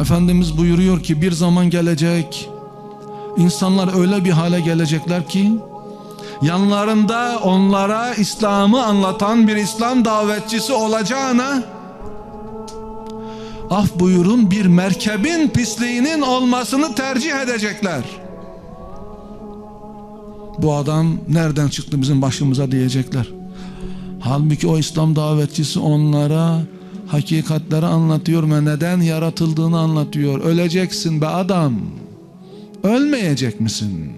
Efendimiz buyuruyor ki bir zaman gelecek insanlar öyle bir hale gelecekler ki yanlarında onlara İslam'ı anlatan bir İslam davetçisi olacağına af buyurun bir merkebin pisliğinin olmasını tercih edecekler. Bu adam nereden çıktı bizim başımıza diyecekler. Halbuki o İslam davetçisi onlara hakikatleri anlatıyor ve neden yaratıldığını anlatıyor. Öleceksin be adam. Ölmeyecek misin?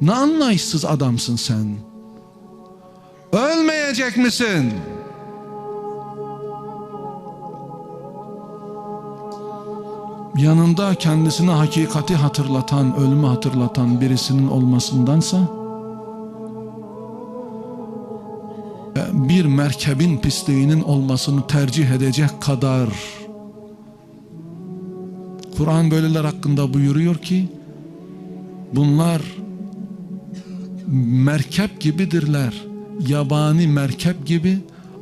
Ne anlayışsız adamsın sen. Ölmeyecek misin? Yanında kendisine hakikati hatırlatan, ölümü hatırlatan birisinin olmasındansa bir merkebin pisliğinin olmasını tercih edecek kadar Kur'an böyleler hakkında buyuruyor ki bunlar merkep gibidirler. Yabani merkep gibi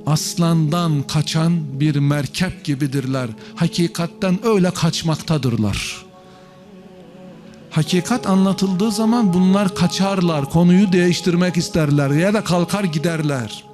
aslandan kaçan bir merkep gibidirler. Hakikatten öyle kaçmaktadırlar. Hakikat anlatıldığı zaman bunlar kaçarlar, konuyu değiştirmek isterler ya da kalkar giderler.